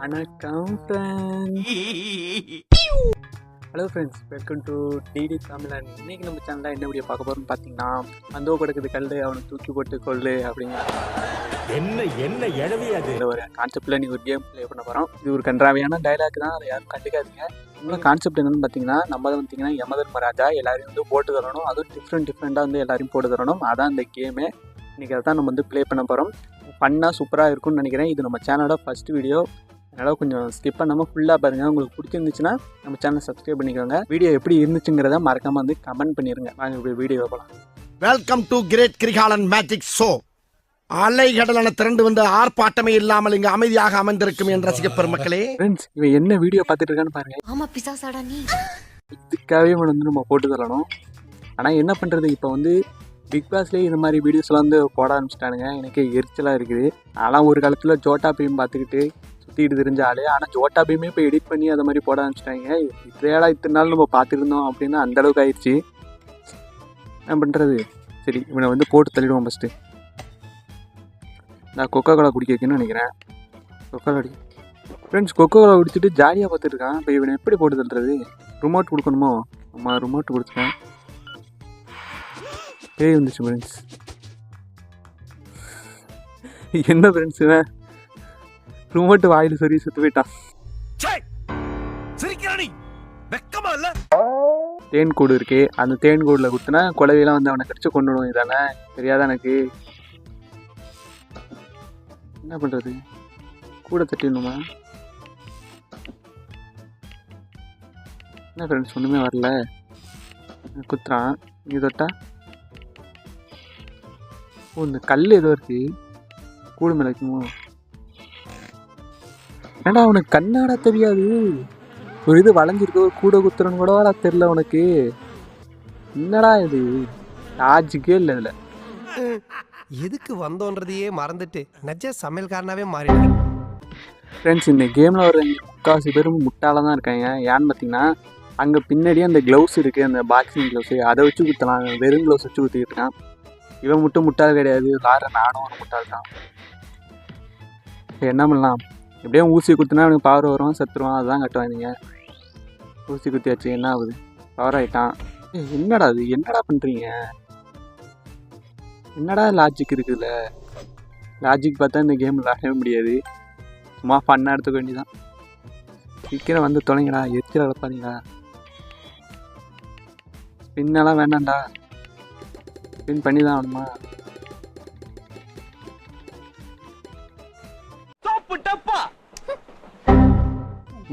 வணக்கம் hello friends welcome to DD Tamilan இன்னைக்கு நம்ம சேனலில் என்ன வீடியோ பார்க்க போகிறோம்னு பார்த்தீங்கன்னா அந்தோ கிடக்குது கல் அவனை தூக்கி போட்டு கொள்ளு அப்படிங்கிற என்ன என்ன எழவி அது? ஒரு கான்செப்டில் நீ ஒரு கேம் ப்ளே பண்ண போகிறோம் இது ஒரு கன்றாவியான டைலாக் தான் அதை யாரும் கண்டுக்காதீங்க. இன்னும் கான்செப்ட் என்னன்னு பார்த்தீங்கன்னா நம்ம தான் பார்த்தீங்கன்னா யமதர்மராஜா எல்லாரையும் வந்து போட்டு தரணும். அதுவும் டிஃப்ரெண்ட் டிஃப்ரெண்ட்டாக வந்து எல்லாரையும் போட்டு தரணும். அதான் இந்த கேமு இன்றைக்கி அதை தான் நம்ம வந்து ப்ளே பண்ண போகிறோம் பண்ணால் சூப்பராக இருக்கும்னு நினைக்கிறேன். இது நம்ம சேனலோட ஃபஸ்ட் வீடியோ அதனால் கொஞ்சம் ஸ்கிப் பண்ணாமல் ஃபுல்லாக பாருங்கள் உங்களுக்கு பிடிச்சிருந்துச்சுன்னா நம்ம சேனலை சப்ஸ்கிரைப் பண்ணிக்கோங்க. வீடியோ எப்படி இருந்துச்சுங்கிறத மறக்காமல் வந்து கமெண்ட் பண்ணிடுங்க வாங்க இப்படி வீடியோ போகலாம் welcome to great Kirikalan magic show அலைகடலான திரண்டு வந்து ஆர்ப்பாட்டமே இல்லாமல் இங்கு அமைதியாக அமர்ந்திருக்கும் என் ரசிக பெருமக்களே. ஃப்ரெண்ட்ஸ் இவன் என்ன வீடியோ பார்த்துட்டு இருக்கான்னு பாருங்க. ஆமா பிசாசாடா நீ. இதுக்காகவே இவனை வந்து நம்ம போட்டு தரணும். ஆனால் என்ன பண்ணுறது இப்போ வந்து பிக் பாஸ்லேயே இந்த மாதிரி வீடியோஸ்லாம் வந்து போட ஆரம்பிச்சிட்டானுங்க. எனக்கு எரிச்சலாக இருக்குது. ஆனால் ஒரு காலத்தில் ஜோட்டா பீம் பார்த்துக்கிட்டு சுற்றிட்டு தெரிஞ்ச ஆளு ஆனால் ஜோட்டா பீமே இப்போ எடிட் பண்ணி அதை மாதிரி போட ஆரம்பிச்சிட்டாங்க. இதேடா இத்தனை நாள் நம்ம பார்த்துருந்தோம் அப்படின்னு அந்த அளவுக்கு ஆயிடுச்சு. என்ன பண்ணுறது சரி இவனை வந்து போட்டு தள்ளிடுவோம் ஃபஸ்ட்டு நான் கொக்கோ கோலா குடிக்க வைக்கணும்னு நினைக்கிறேன். Coca cola friends coca cola குடிச்சிட்டு ஜாலியாக பார்த்துட்டுருக்கான். இப்போ இவனை எப்படி போட்டு தள்ளுறது? ரிமோட் கொடுக்கணுமோ? ஆமாம் ரிமோட் கொடுத்துட்டேன். பேய் வந்துச்சு ஃப்ரெண்ட்ஸ் என்ன ஃப்ரெண்ட்ஸ் இவன்? ரிமோட் வாயில் சரி சுத்து போயிட்டான் தேன் கூடு இருக்கே. அந்த தேன் கூடில் குத்துனா குலவையெல்லாம் வந்து அவனை கடிச்சு கொண்டுடும் இதானே? தெரியாதா எனக்கு? என்ன பண்ணுறது கூட தட்டிடணுமா என்ன ஃப்ரெண்ட்ஸ் ஒன்றுமே வரல. குத்துறான். நீ தொட்டா? ஓ இந்த கல் ஏதோ இருக்கு. கூடு மேலே வைக்குமோ ஏன்டா அவனுக்கு கண்ணாடா தெரியாது? ஒரு இது வளைஞ்சிருக்கு ஒரு கூட குத்துறன்னு கூட வரா தெரில உனக்கு? என்னடா இது? லாஜிக்கே இல்லை இதில். எதுக்கு வந்தோன்றதையே மறந்துட்டு நஜ சமையல்காரனாவே மாறிட்டேன் ஃப்ரெண்ட்ஸ் இந்த கேமில் வர முக்கால்வாசி பேரும் முட்டாளாக தான் இருக்காங்க. ஏன்னு பார்த்தீங்கன்னா அங்கே பின்னாடியே அந்த க்ளவுஸ் இருக்குது அந்த பாக்ஸிங் க்ளவுஸு அதை வச்சு குத்தலாம். வெறும் க்ளவுஸ் வச்சு குத்திக்கிட்டு இருக்கான். இவன் மட்டும் முட்டாள் கிடையாது. லார நானும் ஒரு முட்டாள் தான் என்ன பண்ணலாம்? எப்படியும் ஊசி குத்துனா அவனுக்கு பவர் வரும் செத்துருவான் அதுதான் கட்டுவாங்க ஊசி குத்தியாச்சு என்ன ஆகுது? பவர் ஆகிட்டான் என்னடா அது என்னடா பண்ணுறீங்க என்னடா லாஜிக் இருக்குதுல்ல லாஜிக் பார்த்தா இந்த கேம் விளையாடவே முடியாது. சும்மா ஃபன்னாக எடுத்துக்க வேண்டியதான் சீக்கிரம் வந்து தொலைங்கடா. எரிச்சல் வளர்ப்பாதீங்களா ஸ்பின்னெல்லாம் வேண்டாம்டா. ஸ்பின் பண்ணி தான் ஆகணுமா?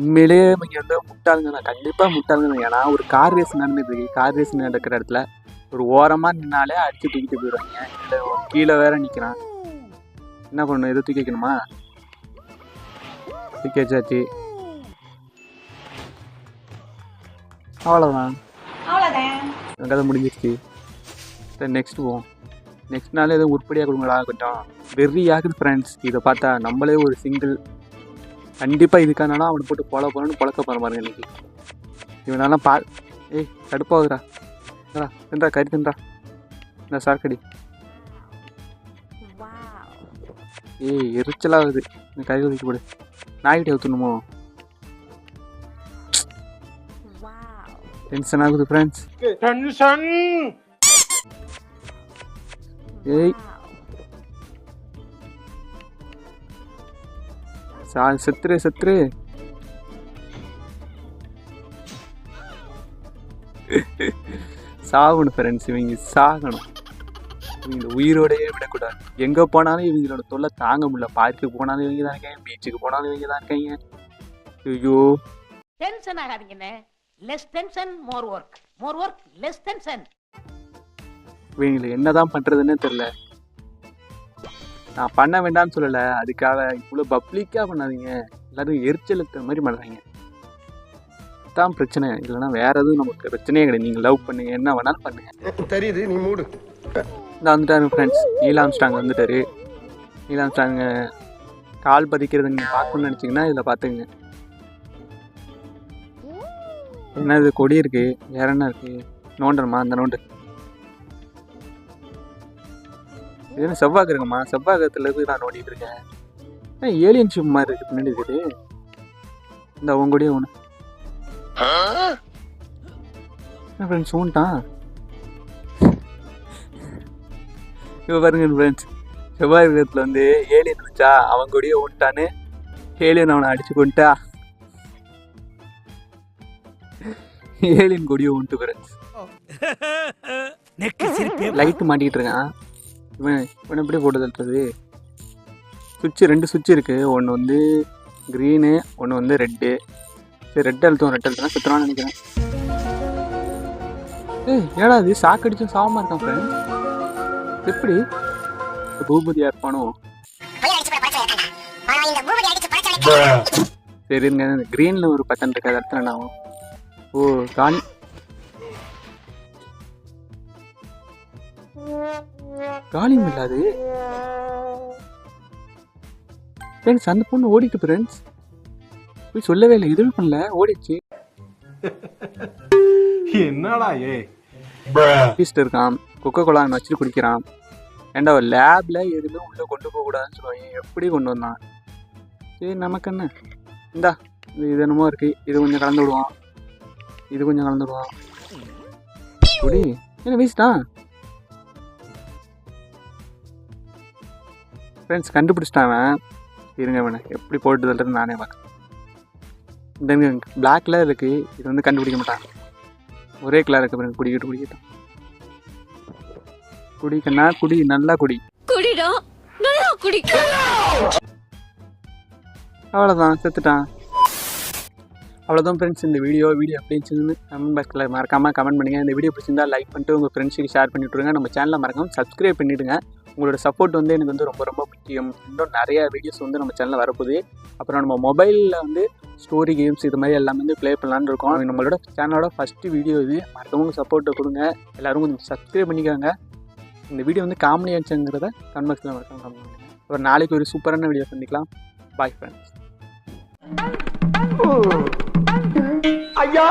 உண்மையிலேயே இங்கே வந்து முட்டாளுங்க தான் கண்டிப்பாக முட்டாளுங்க ஏன்னா ஒரு கார் ரேஸ் நடந்துருக்கு கார் ரேஸ் நடக்கிற இடத்துல ஒரு ஓரமாக நின்னாலே அடிச்சு தூக்கிட்டு போயிடுவாங்க. இல்லை கீழே வேற நிற்கிறான் என்ன பண்ணணும்? எதை தூக்கி வைக்கணுமா? தூக்கி வச்சாச்சு. அவ்வளோதான் கதை முடிஞ்சிருச்சு. சரி நெக்ஸ்ட் போவோம். நெக்ஸ்ட் நாள் எதுவும் உருப்படியாக கொடுங்களா இருக்கட்டும் வெறி ஆகுது ஃப்ரெண்ட்ஸ் இதை பார்த்தா நம்மளே ஒரு சிங்கிள் கண்டிப்பாக இதுக்கானாலும் அவனை போட்டு பொல போலன்னு பொழக்க போகிற பாருங்க இன்னைக்கு இவனாலாம் பா ஏய் கடுப்பாகுதுடா. ஏடா தின்றா கறி தின்றா. என்ன சாக்கடி ஏய் எரிச்சலாகுது இந்த கறி ஒதுக்கி போடு நாய்கிட்ட ஊற்றணுமோ டென்ஷன் ஆகுது ஃப்ரெண்ட்ஸ் ஏய் சா செத்துரு செத்துரு. சாகணும் ஃப்ரெண்ட்ஸ் இவங்க சாகணும். இவங்க உயிரோடையே விடக்கூடாது. எங்கே போனாலும் இவங்களோட தொல்லை தாங்க முடியல. பார்க்கு போனாலும் இவங்க தான் இருக்காங்க. பீச்சுக்கு போனாலும் இவங்க தான் இருக்காங்க. ஐயோ. Tension ஆகாதீங்கண்ணே less tension more work more work less tension இவங்களை என்னதான் பண்றதுன்னே தெரில நான் பண்ண வேண்டாம்னு சொல்லலை. அதுக்காக இவ்வளோ பப்ளிக்காக பண்ணாதீங்க. எல்லாரும் எரிச்சல் இருக்கிற மாதிரி பண்ணுறாங்க தான் பிரச்சனை. இல்லைன்னா வேற எதுவும் நமக்கு பிரச்சனையே கிடையாது. நீங்கள் லவ் பண்ணுங்க. என்ன வேணாலும் பண்ணுங்க. தெரியுது நீ மூடு. இந்த வந்துட்டாரு ஃப்ரெண்ட்ஸ் நீலாம்ஸ்டாங் வந்துட்டாரு. நீலாம்ஸ்டாங்க கால் பதிக்கிறது நீங்கள் பார்க்கணும்னு நினச்சிங்கன்னா இதில் பார்த்துங்க என்ன இது கொடி இருக்கு. வேற என்ன இருக்கு? நோண்டணுமா அந்த நோண்டு. இது செவ்வாய் கிரகமா செவ்வாய் கிரகத்துல இருந்து நான் நோண்டிட்டு இருக்கேன். ஏலியன் ஷிப் மாதிரி இருக்கு பின்னாடி இருக்குது இந்த உன் கூடயே ஒன்று என்ன ஃப்ரெண்ட்ஸ் ஊன்ட்டான் இப்போ பாருங்க ஃப்ரெண்ட்ஸ் செவ்வாய் கிரகத்தில் வந்து ஏலியன் வச்சா அவன் கூடயே ஊன்ட்டான்னு ஏலியன் அவனை அடிச்சு கொண்டுட்டா ஏலியன் கொடியை உண்டு ஃப்ரெண்ட்ஸ் நெக்கு சிரிப்பே. லைட் மாட்டிக்கிட்டு இருக்கான். இவன் இவன் எப்படி போட்டு தட்டுறது? சுவிட்சு ரெண்டு சுவிட்ச் இருக்குது ஒன்று வந்து க்ரீனு ஒன்று வந்து ரெட்டு சரி ரெட் அழுத்தம் ரெட் அழுத்தம் சுற்றுறான்னு நினைக்கிறேன். ஏய் ஏடா இது? சாக்கடிச்சும் சாவமாக இருக்கான் ஃப்ரெண்ட் எப்படி? பூபதியாக இருப்பானோ சரி இருங்க. இந்த க்ரீனில் ஒரு பட்டன் இருக்கு. அது இடத்துல நான் ஓ காணி காலியும் இல்லாது. ஃப்ரெண்ட்ஸ் அந்த பொண்ணு ஓடிட்டு ஃப்ரெண்ட்ஸ் போய் சொல்லவே இல்லை. எதுவும் பண்ணல. ஓடிச்சு என்னடா ஏ? பீஸ்ட் இருக்கான். கொக்கோ கோலா வச்சுட்டு குடிக்கிறான். ஏண்டா லேப்ல எதுவுமே உள்ளே கொண்டு போகக்கூடாதுன்னு சொல்லுவாங்க. எப்படி கொண்டு வந்தான்? சரி நமக்கு என்ன? இந்தா இது இது என்னமோ இருக்கு. இது கொஞ்சம் கலந்து விடுவான். இது கொஞ்சம் கலந்து விடுவான். குடி. என்ன வீசிட்டான் ஃப்ரெண்ட்ஸ் கண்டுபிடிச்சிட்டான் அவன். இருங்க அவனை எப்படி போட்டு தள்ளுறதுன்னு நானே பார்க்க இந்த பிளாக் கலர் இருக்கு இது வந்து கண்டுபிடிக்க மாட்டான். ஒரே கலர் இருக்கு பாருங்க குடிக்கிட்டு குடிக்கிட்டான். குடிக்கண்ணா குடி நல்லா குடி. அவ்வளோதான் செத்துட்டான். அவ்வளோதான் ஃப்ரெண்ட்ஸ் இந்த வீடியோ வீடியோ எப்படி இருந்துச்சுன்னு கமெண்ட் பாக்ஸில் மறக்காமல் கமெண்ட் பண்ணுங்கள் இந்த வீடியோ பிடிச்சிருந்தா லைக் பண்ணிட்டு உங்கள் ஃப்ரெண்ட்ஸுக்கு ஷேர் பண்ணி விட்ருங்க நம்ம சேனலை மறக்காம சப்ஸ்கிரைப் பண்ணிவிடுங்க உங்களோட சப்போர்ட் வந்து எனக்கு வந்து ரொம்ப ரொம்ப முக்கியம். இன்னும் நிறைய வீடியோஸ் வந்து நம்ம சேனலில் வரப்போகுது. அப்புறம் நம்ம மொபைலில் வந்து ஸ்டோரி கேம்ஸ் இது மாதிரி எல்லாமே வந்து ப்ளே பண்ணலான்னு இருக்கோம். நம்மளோட சேனலோட ஃபஸ்ட்டு வீடியோ இது. மறக்காம உங்கள் சப்போர்ட்டை கொடுங்க. எல்லோரும் கொஞ்சம் சப்ஸ்கிரைப் பண்ணிக்கோங்க. இந்த வீடியோ வந்து காமெடி ஆச்சுங்கிறத கமெண்ட் பாக்ஸில் மறக்காம கமெண்ட் பண்ணுங்கள் ஒரு நாளைக்கு ஒரு சூப்பரான வீடியோ சந்திக்கலாம். பாய் ஃப்ரெண்ட்ஸ் ஐயா!